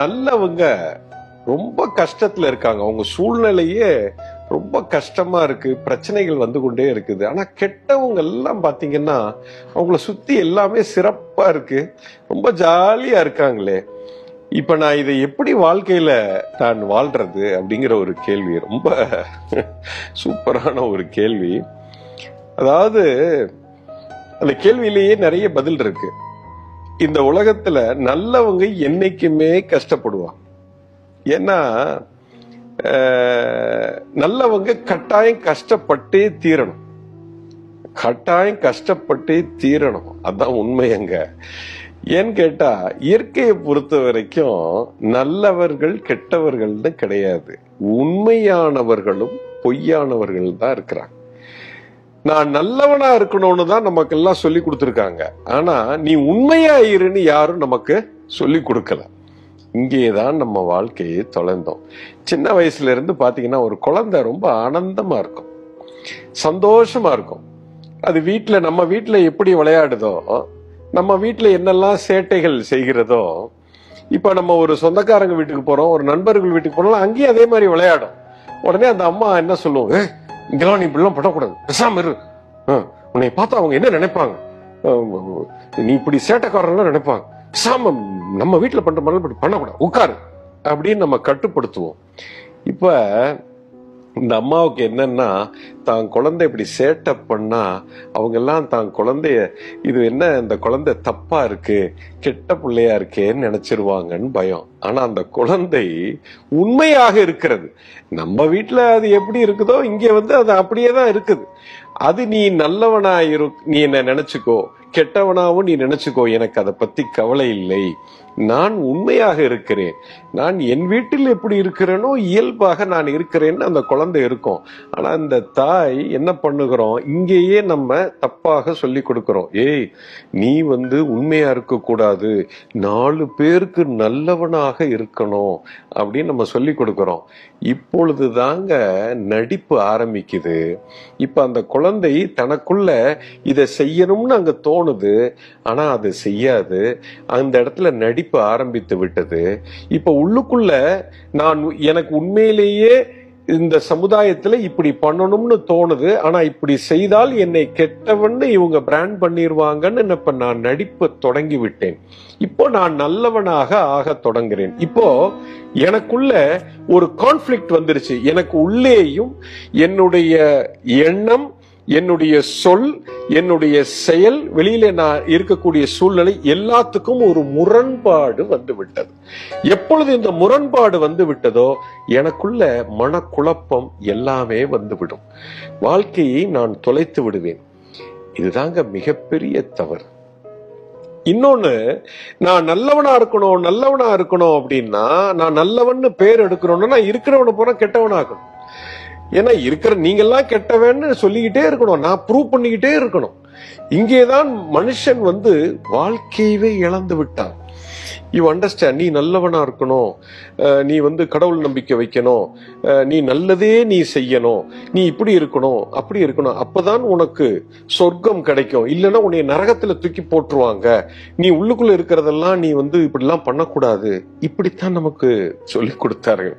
நல்லவங்க ரொம்ப கஷ்டத்துல இருக்காங்க. அவங்க சூழ்நிலையே ரொம்ப கஷ்டமா இருக்கு. பிரச்சனைகள் வந்து கொண்டே இருக்குது. ஆனா கெட்டவங்க எல்லாம் பாத்தீங்கன்னா அவங்கள சுத்தி எல்லாமே சிறப்பா இருக்கு. ரொம்ப ஜாலியா இருக்காங்களே. இப்ப நான் இதை எப்படி வாழ்க்கையில நான் வாழ்றது அப்படிங்கிற ஒரு கேள்வி. ரொம்ப சூப்பரான ஒரு கேள்வி. அதாவது அந்த கேள்வியிலேயே நிறைய பதில் இருக்கு. இந்த உலகத்துல நல்லவங்க என்னைக்குமே கஷ்டப்படுவாங்க. ஏன்னா நல்லவங்க கட்டாயம் கஷ்டப்பட்டே தீரணும். கட்டாயம் கஷ்டப்பட்டே தீரணும். அதான் உண்மையங்க ஏன்னு கேட்டா இயற்கையை பொறுத்த வரைக்கும் நல்லவர்கள் கெட்டவர்கள்னு கிடையாது. உண்மையானவர்களும் பொய்யானவர்கள் தான் இருக்கிறாங்க. நான் நல்லவனா இருக்கணும்னு தான் நமக்கு எல்லாம் சொல்லி கொடுத்துருக்காங்க. ஆனா நீ உண்மையா இருன்னு யாரும் நமக்கு சொல்லி கொடுக்கல. இங்கேதான் நம்ம வாழ்க்கையை தொலைந்தோம். சின்ன வயசுல இருந்து பாத்தீங்கன்னா ஒரு குழந்தை ரொம்ப ஆனந்தமா இருக்கும். சந்தோஷமா இருக்கும். அது வீட்டில் நம்ம வீட்டில் எப்படி விளையாடுதோ நம்ம வீட்டில் என்னெல்லாம் சேட்டைகள் செய்கிறதோ இப்ப நம்ம ஒரு சொந்தக்காரங்க வீட்டுக்கு போறோம் ஒரு நண்பர்கள் வீட்டுக்கு போறோம் அங்கேயும் அதே மாதிரி விளையாடும். உடனே அந்த அம்மா என்ன சொல்லுவோம் இங்கெல்லாம் நீ இப்படிலாம் பண்ணக்கூடாது பேசாம இரு. உன்னை பார்த்தா அவங்க என்ன நினைப்பாங்க? நீ இப்படி சேட்டைக்காரன்லாம் நினைப்பாங்க. பேசாம நம்ம வீட்டில் பண்ற மாதிரி இப்படி பண்ணக்கூடாது. உட்காரு. அப்படின்னு நம்ம கட்டுப்படுத்துவோம். இப்போ இந்த அம்மாவுக்கு என்னன்னா தான் குழந்தை இப்படி சேட்டை பண்ணா அவங்கெல்லாம் தான் குழந்தைய இது என்ன இந்த குழந்தை தப்பா இருக்கு கெட்ட பிள்ளையா இருக்கேன்னு நினைச்சிருவாங்கன்னு பயம். ஆனா அந்த குழந்தை உண்மையாக இருக்கிறது. நம்ம வீட்டில் அது எப்படி இருக்குதோ இங்க வந்து அது அப்படியே தான் இருக்குது. அது நீ நல்லவனா இரு நீ என்ன நினைச்சுக்கோ கெட்டவனாவும் நீ நினைச்சுக்கோ எனக்கு அதை பத்தி கவலை இல்லை. நான் உண்மையாக இருக்கிறேன். நான் என் வீட்டில் எப்படி இருக்கிறேனோ இயல்பாக நான் இருக்கிறேன்னு அந்த குழந்தை இருக்கும். ஆனா அந்த தாய் என்ன பண்ணுகிறோம்? இங்கேயே நம்ம தப்பாக சொல்லி கொடுக்கிறோம். ஏய் நீ வந்து உண்மையா இருக்க கூடாது நாலு பேருக்கு நல்லவனாக இருக்கணும் அப்படின்னு நம்ம சொல்லி கொடுக்கிறோம். இப்பொழுது தாங்க நடிப்பு ஆரம்பிக்குது. இப்ப அந்த குழந்தை தனக்குள்ள இதை செய்யணும்னு அங்க தோணுது ஆனால் அது செய்யாது. அந்த இடத்துல நடிப்பு ஆரம்பித்து விட்டது. இப்போ உள்ளுக்குள்ள நான் எனக்கு உண்மையிலேயே இந்த சமுதாயத்துல இப்படி பண்ணணும்னு தோணுது. ஆனா இப்படி செய்தால் என்னை கெட்டவன்னு இவங்க பிராண்ட் பண்ணிடுவாங்கன்னு இப்ப நான் நடிப்பு தொடங்கி விட்டேன். இப்போ நான் நல்லவனாக ஆக தொடங்குறேன். இப்போ எனக்குள்ள ஒரு கான்ஃபிளிக்ட் வந்துருச்சு. எனக்கு உள்ளேயும் என்னுடைய எண்ணம் என்னுடைய சொல் என்னுடைய செயல் வெளியில நான் இருக்கக்கூடிய சூழ்நிலை எல்லாத்துக்கும் ஒரு முரண்பாடு வந்து விட்டது எப்பொழுது இந்த முரண்பாடு வந்து விட்டதோ எனக்குள்ள மனக்குழப்பம் எல்லாமே வந்துவிடும். வாழ்க்கையை நான் தொலைத்து விடுவேன். இதுதாங்க மிகப்பெரிய தவறு. இன்னொன்னு நான் நல்லவனா இருக்கணும் நல்லவனா இருக்கணும் அப்படின்னா நான் நல்லவன்னு பேர் எடுக்கணும்னா நான் இருக்கிறவனை போனா கெட்டவனாகணும் ஏன்னா இருக்கிற நீங்கெல்லாம் கெட்டவன்னு சொல்லிக்கிட்டே இருக்கணும். நான் ப்ரூவ் பண்ணிக்கிட்டே இருக்கணும். இங்கேதான் மனுஷன் வந்து வாழ்க்கையவே இழந்து விட்டான். யூ அண்டர்ஸ்டாண்ட் நீ நல்லவனா இருக்கணும். நீ வந்து கடவுள் நம்பிக்கை வைக்கணும். நீ நல்லதே நீ செய்யணும். நீ இப்படி இருக்கணும் அப்படி இருக்கணும். அப்பதான் உனக்கு சொர்க்கம் கிடைக்கும். இல்லைன்னா உன்னை நரகத்துல தூக்கி போட்டுருவாங்க. நீ உள்ளுக்குள்ள இருக்கிறதெல்லாம் நீ வந்து இப்படிலாம் பண்ணக்கூடாது. இப்படித்தான் நமக்கு சொல்லி கொடுத்தாரு